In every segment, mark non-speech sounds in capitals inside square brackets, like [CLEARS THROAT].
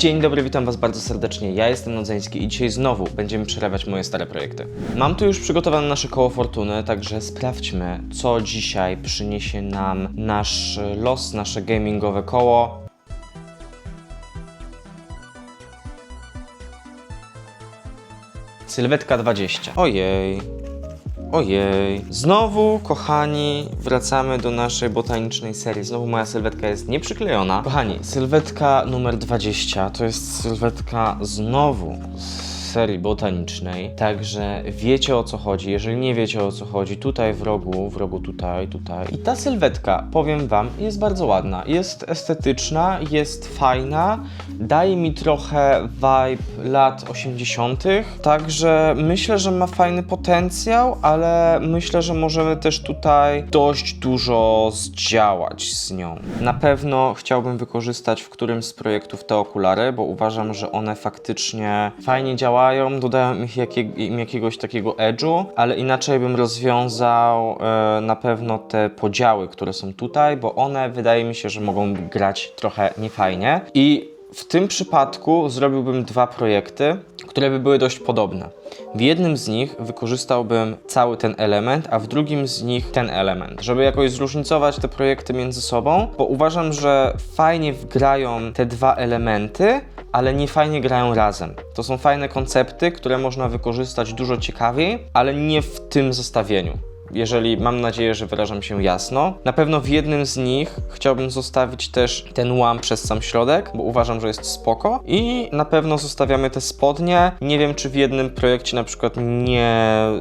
Dzień dobry, witam Was bardzo serdecznie. Ja jestem Nodzeński i dzisiaj znowu będziemy przerabiać moje stare projekty. Mam tu już przygotowane nasze koło fortuny, także sprawdźmy, co dzisiaj przyniesie nam nasz los, nasze gamingowe koło. Sylwetka 20. Ojej. Ojej. Znowu, kochani, wracamy do naszej botanicznej serii. Znowu moja sylwetka jest nieprzyklejona. Kochani, sylwetka numer 20 to jest sylwetka znowu serii botanicznej. Także wiecie o co chodzi. Jeżeli nie wiecie o co chodzi, tutaj w rogu, w rogu tutaj, tutaj. I ta sylwetka, powiem Wam, jest bardzo ładna. Jest estetyczna, jest fajna. Daje mi trochę vibe lat 80. Także myślę, że ma fajny potencjał, ale myślę, że możemy też tutaj dość dużo zdziałać z nią. Na pewno chciałbym wykorzystać w którymś z projektów te okulary, bo uważam, że one faktycznie fajnie działają, dodają ich, im jakiegoś takiego edge'u, ale inaczej bym rozwiązał e, na pewno te podziały, które są tutaj, bo one wydaje mi się, że mogą grać trochę niefajnie. I w tym przypadku zrobiłbym dwa projekty, które by były dość podobne. W jednym z nich wykorzystałbym cały ten element, a w drugim z nich ten element, żeby jakoś zróżnicować te projekty między sobą, bo uważam, że fajnie wgrają te dwa elementy, ale nie fajnie grają razem. To są fajne koncepty, które można wykorzystać dużo ciekawiej, ale nie w tym zestawieniu jeżeli mam nadzieję, że wyrażam się jasno. Na pewno w jednym z nich chciałbym zostawić też ten łam przez sam środek, bo uważam, że jest spoko. I na pewno zostawiamy te spodnie. Nie wiem, czy w jednym projekcie na przykład nie,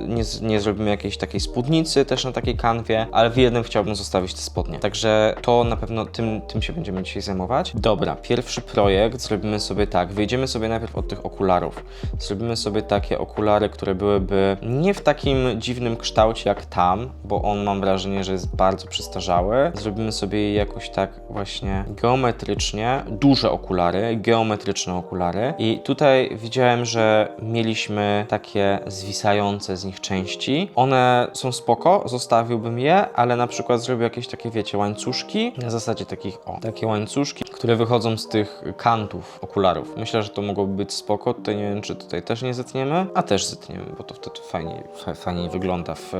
nie, nie zrobimy jakiejś takiej spódnicy też na takiej kanwie, ale w jednym chciałbym zostawić te spodnie. Także to na pewno tym, tym się będziemy dzisiaj zajmować. Dobra, pierwszy projekt zrobimy sobie tak. Wyjdziemy sobie najpierw od tych okularów. Zrobimy sobie takie okulary, które byłyby nie w takim dziwnym kształcie jak tam, bo on mam wrażenie, że jest bardzo przestarzały. Zrobimy sobie jakoś tak właśnie geometrycznie, duże okulary, geometryczne okulary. I tutaj widziałem, że mieliśmy takie zwisające z nich części. One są spoko, zostawiłbym je, ale na przykład zrobił jakieś takie, wiecie, łańcuszki, na zasadzie takich, o, takie łańcuszki, które wychodzą z tych kantów okularów. Myślę, że to mogłoby być spoko. Tutaj nie wiem, czy tutaj też nie zetniemy, a też zetniemy, bo to wtedy fajnie, fa- fajniej wygląda w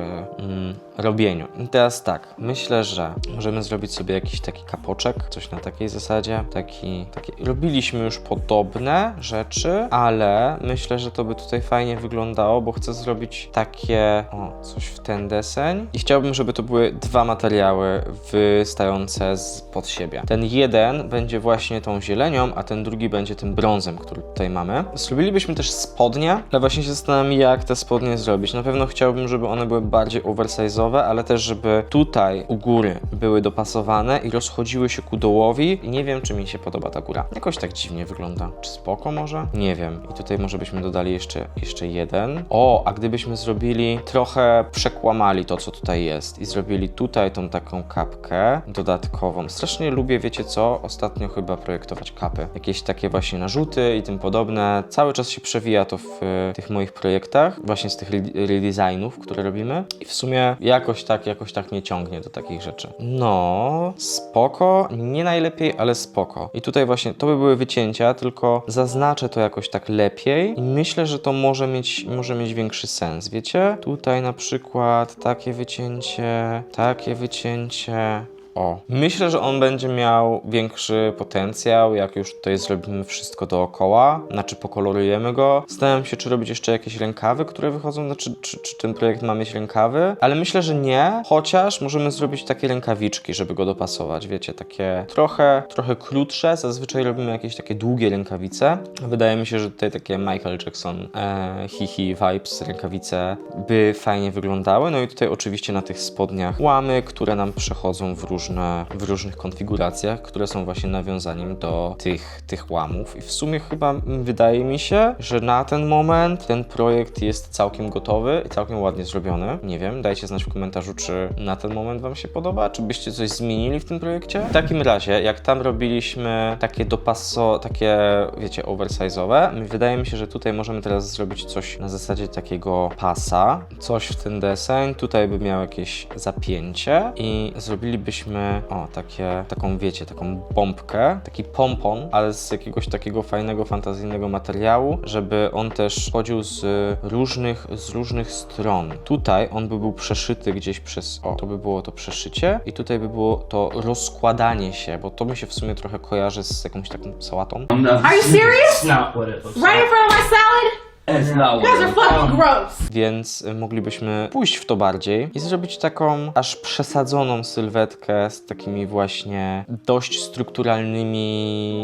mm, robieniu. I teraz tak, myślę, że możemy zrobić sobie jakiś taki kapoczek, coś na takiej zasadzie. Taki, taki. Robiliśmy już podobne rzeczy, ale myślę, że to by tutaj fajnie wyglądało, bo chcę zrobić takie, o, coś w ten deseń. I chciałbym, żeby to były dwa materiały wystające z pod siebie. Ten jeden będzie właśnie tą zielenią, a ten drugi będzie tym brązem, który tutaj mamy. Zrobilibyśmy też spodnie, ale właśnie się zastanawiam, jak te spodnie zrobić. Na pewno chciałbym, żeby one były bardziej oversize'owe, ale też, żeby tutaj u góry były dopasowane i rozchodziły się ku dołowi. I nie wiem, czy mi się podoba ta góra. Jakoś tak dziwnie wygląda. Czy spoko może? Nie wiem. I tutaj może byśmy dodali jeszcze, jeszcze jeden. O, a gdybyśmy zrobili trochę przekłamali to, co tutaj jest i zrobili tutaj tą taką kapkę dodatkową. Strasznie lubię, wiecie co, ostatnio chyba projektować kapy. Jakieś takie właśnie narzuty i tym podobne. Cały czas się przewija to w e, tych moich projektach, właśnie z tych re- redesignów, które robimy. I w sumie jakoś tak, jakoś tak mnie ciągnie do takich rzeczy. No, spoko, nie najlepiej, ale spoko. I tutaj właśnie to by były wycięcia, tylko zaznaczę to jakoś tak lepiej i myślę, że to może mieć, może mieć większy sens, wiecie? Tutaj na przykład takie wycięcie, takie wycięcie. O, myślę, że on będzie miał większy potencjał, jak już tutaj zrobimy wszystko dookoła, znaczy pokolorujemy go. Zastanawiam się, czy robić jeszcze jakieś rękawy, które wychodzą, znaczy, czy, czy ten projekt ma mieć rękawy, ale myślę, że nie, chociaż możemy zrobić takie rękawiczki, żeby go dopasować, wiecie, takie trochę, trochę krótsze, zazwyczaj robimy jakieś takie długie rękawice. Wydaje mi się, że tutaj takie Michael Jackson e, hihi vibes rękawice by fajnie wyglądały, no i tutaj oczywiście na tych spodniach łamy, które nam przechodzą w różne, w różnych konfiguracjach, które są właśnie nawiązaniem do tych, tych łamów i w sumie chyba wydaje mi się, że na ten moment ten projekt jest całkiem gotowy i całkiem ładnie zrobiony. Nie wiem, dajcie znać w komentarzu, czy na ten moment Wam się podoba, czy byście coś zmienili w tym projekcie. W takim razie, jak tam robiliśmy takie dopaso, takie wiecie, oversize'owe, wydaje mi się, że tutaj możemy teraz zrobić coś na zasadzie takiego pasa, coś w ten deseń, tutaj by miał jakieś zapięcie i zrobilibyśmy zrobiliśmy, o, takie, taką, wiecie, taką bombkę, taki pompon, ale z jakiegoś takiego fajnego, fantazyjnego materiału, żeby on też chodził z różnych, z różnych stron. Tutaj on by był przeszyty gdzieś przez, o, to by było to przeszycie i tutaj by było to rozkładanie się, bo to mi się w sumie trochę kojarzy z jakąś taką sałatą. Are you serious? Right in front of my salad? You guys are fucking gross. Więc y, moglibyśmy pójść w to bardziej i zrobić taką aż przesadzoną sylwetkę z takimi właśnie dość strukturalnymi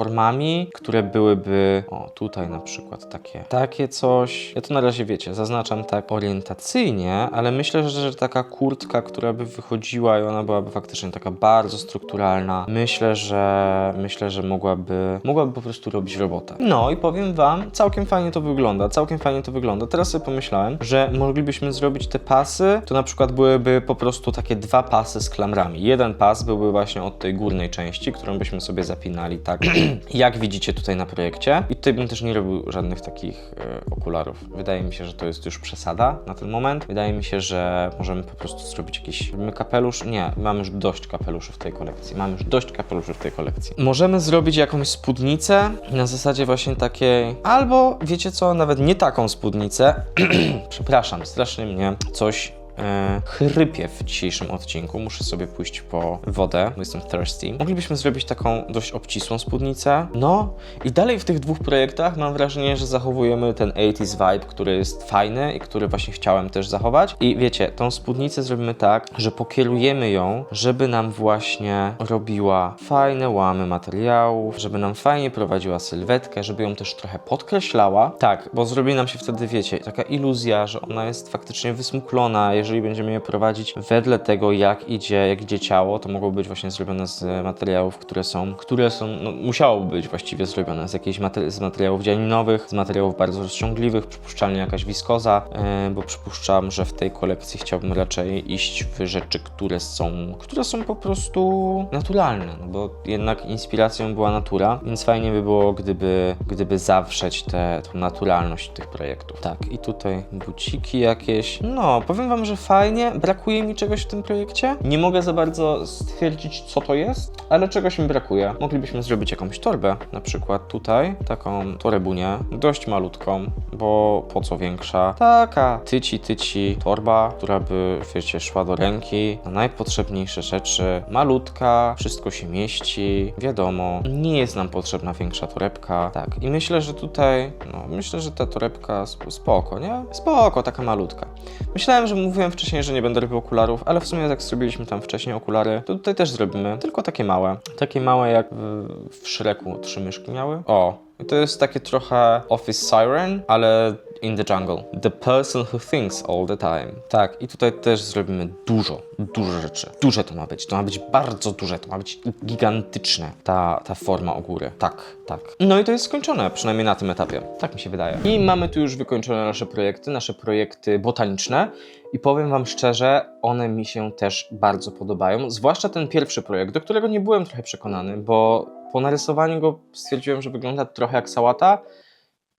formami, które byłyby, o tutaj na przykład takie, takie coś. Ja to na razie wiecie, zaznaczam tak orientacyjnie, ale myślę, że, taka kurtka, która by wychodziła i ona byłaby faktycznie taka bardzo strukturalna, myślę, że myślę, że mogłaby, mogłaby po prostu robić robotę. No i powiem wam, całkiem fajnie to wygląda, całkiem fajnie to wygląda. Teraz sobie pomyślałem, że moglibyśmy zrobić te pasy, to na przykład byłyby po prostu takie dwa pasy z klamrami. Jeden pas byłby właśnie od tej górnej części, którą byśmy sobie zapinali tak, [CLEARS THROAT] [CLEARS THROAT] jak widzicie tutaj na projekcie. I tutaj bym też nie robił żadnych takich e, okularów. Wydaje mi się, że to jest już przesada na ten moment. Wydaje mi się, że możemy po prostu zrobić jakiś kapelusz. Nie, mamy już dość kapeluszy w tej kolekcji. Mamy już dość kapeluszy w tej kolekcji. Możemy zrobić jakąś spódnicę na zasadzie właśnie takiej, albo wiecie co, nawet nie taką spódnicę. [CLEARS THROAT] Przepraszam, strasznie mnie coś e, chrypie w dzisiejszym odcinku. Muszę sobie pójść po wodę, bo jestem thirsty. Moglibyśmy zrobić taką dość obcisłą spódnicę. No i dalej w tych dwóch projektach mam wrażenie, że zachowujemy ten 80s vibe, który jest fajny i który właśnie chciałem też zachować. I wiecie, tą spódnicę zrobimy tak, że pokierujemy ją, żeby nam właśnie robiła fajne łamy materiałów, żeby nam fajnie prowadziła sylwetkę, żeby ją też trochę podkreślała. Tak, bo zrobi nam się wtedy, wiecie, taka iluzja, że ona jest faktycznie wysmuklona. Jeżeli będziemy je prowadzić wedle tego, jak idzie, jak idzie ciało, to mogą być właśnie zrobione z materiałów, które są, które są, no musiałoby być właściwie zrobione z jakichś materi- z materiałów dzianinowych, z materiałów bardzo rozciągliwych, przypuszczalnie jakaś wiskoza, yy, bo przypuszczam, że w tej kolekcji chciałbym raczej iść w rzeczy, które są, które są po prostu naturalne, no bo jednak inspiracją była natura, więc fajnie by było, gdyby, gdyby zawrzeć tę naturalność tych projektów. Tak, i tutaj buciki jakieś. No, powiem wam, że fajnie. Brakuje mi czegoś w tym projekcie. Nie mogę za bardzo stwierdzić, co to jest, ale czegoś mi brakuje. Moglibyśmy zrobić jakąś torbę, na przykład tutaj, taką torebunię, dość malutką, bo po co większa? Taka tyci, tyci torba, która by, wiecie, szła do ręki na najpotrzebniejsze rzeczy. Malutka, wszystko się mieści, wiadomo, nie jest nam potrzebna większa torebka. Tak, i myślę, że tutaj, no, myślę, że ta torebka sp- spoko, nie? Spoko, taka malutka. Myślałem, że mówiłem wcześniej, że nie będę robił okularów, ale w sumie jak zrobiliśmy tam wcześniej okulary, to tutaj też zrobimy, tylko takie małe. Takie małe jak w, w Shreku trzy myszki miały. O, to jest takie trochę Office Siren, ale in the jungle. The person who thinks all the time. Tak, i tutaj też zrobimy dużo, dużo rzeczy. Duże to ma być, to ma być bardzo duże, to ma być gigantyczne, ta, ta forma u góry. Tak, tak. No i to jest skończone, przynajmniej na tym etapie. Tak mi się wydaje. I mamy tu już wykończone nasze projekty, nasze projekty botaniczne. I powiem Wam szczerze, one mi się też bardzo podobają. Zwłaszcza ten pierwszy projekt, do którego nie byłem trochę przekonany, bo po narysowaniu go stwierdziłem, że wygląda trochę jak sałata.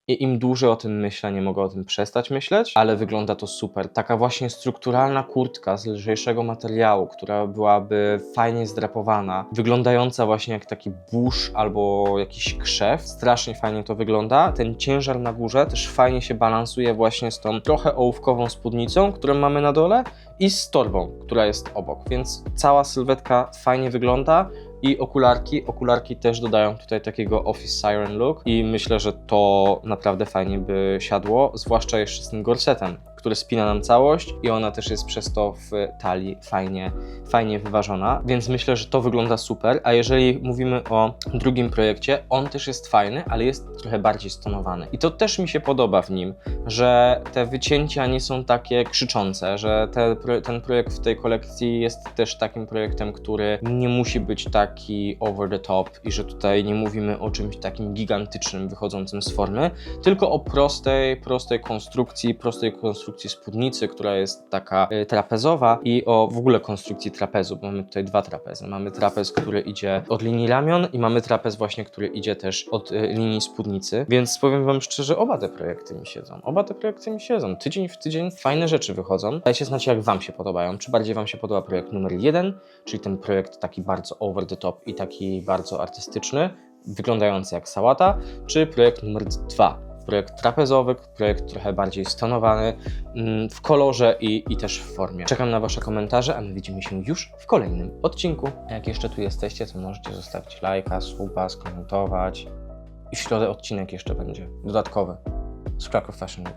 I im dłużej o tym myślę, nie mogę o tym przestać myśleć, ale wygląda to super. Taka właśnie strukturalna kurtka z lżejszego materiału, która byłaby fajnie zdrapowana, wyglądająca właśnie jak taki burz albo jakiś krzew. Strasznie fajnie to wygląda. Ten ciężar na górze też fajnie się balansuje właśnie z tą trochę ołówkową spódnicą, którą mamy na dole i z torbą, która jest obok, więc cała sylwetka fajnie wygląda i okularki. Okularki też dodają tutaj takiego Office Siren look i myślę, że to naprawdę fajnie by siadło, zwłaszcza jeszcze z tym gorsetem, który spina nam całość i ona też jest przez to w talii fajnie, fajnie wyważona, więc myślę, że to wygląda super, a jeżeli mówimy o drugim projekcie, on też jest fajny, ale jest trochę bardziej stonowany. I to też mi się podoba w nim, że te wycięcia nie są takie krzyczące, że te, ten projekt w tej kolekcji jest też takim projektem, który nie musi być taki over the top i że tutaj nie mówimy o czymś takim gigantycznym wychodzącym z formy, tylko o prostej, prostej konstrukcji, prostej konstrukcji konstrukcji spódnicy, która jest taka y, trapezowa i o w ogóle konstrukcji trapezu, mamy tutaj dwa trapezy. Mamy trapez, który idzie od linii ramion i mamy trapez właśnie, który idzie też od y, linii spódnicy, więc powiem wam szczerze, oba te projekty mi siedzą. Oba te projekty mi siedzą. Tydzień w tydzień fajne rzeczy wychodzą. Dajcie znać, jak wam się podobają. Czy bardziej wam się podoba projekt numer jeden, czyli ten projekt taki bardzo over the top i taki bardzo artystyczny, wyglądający jak sałata, czy projekt numer dwa, projekt trapezowy, projekt trochę bardziej stonowany mm, w kolorze i, i też w formie. Czekam na Wasze komentarze, a my widzimy się już w kolejnym odcinku. Jak jeszcze tu jesteście, to możecie zostawić lajka, suba, skomentować. I w środę odcinek jeszcze będzie, dodatkowy, z Kraków Fashion Week.